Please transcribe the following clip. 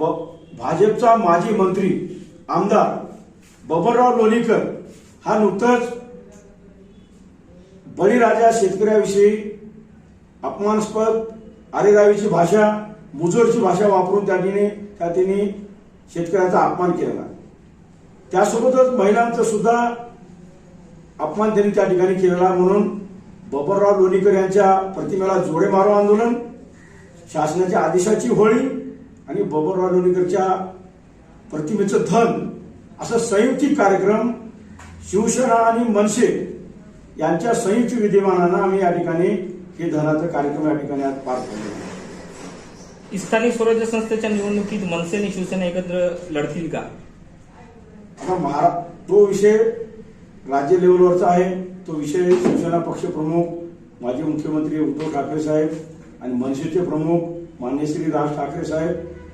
ब भाजपचा माजी मंत्री आमदार बबनराव लोणीकर हा नुकतंच बळीराजा शेतकऱ्याविषयी अपमानास्पद आरेरावीची भाषा मुजोरची भाषा वापरून त्या ठिकाणी त्या तिने शेतकऱ्याचा अपमान केलेला. त्यासोबतच महिलांचा सुद्धा अपमान त्यांनी त्या ठिकाणी केलेला. म्हणून बबनराव लोणीकर यांच्या प्रतिमेला जोडे मारो आंदोलन शासनाच्या आदेशाची होळी आणि बबनराव लोणीकरच्या प्रतिमेचं धन असं संयुक्तिक कार्यक्रम शिवसेना आणि मनसे यांच्या संयुक्त विद्यमानानं आम्ही या ठिकाणी हे धनाचा कार्यक्रम या ठिकाणी आज पार पडलेला स्थानिक स्वराज्य संस्थेच्या निवडणुकीत मनसे आणि शिवसेना एकत्र लढतील का? आता महारा तो विषय राज्य लेवलवरचा आहे. तो विषय शिवसेना पक्षप्रमुख माजी मुख्यमंत्री उद्धव ठाकरे साहेब आणि मनसेचे प्रमुख माननीय श्री राज ठाकरे साहेब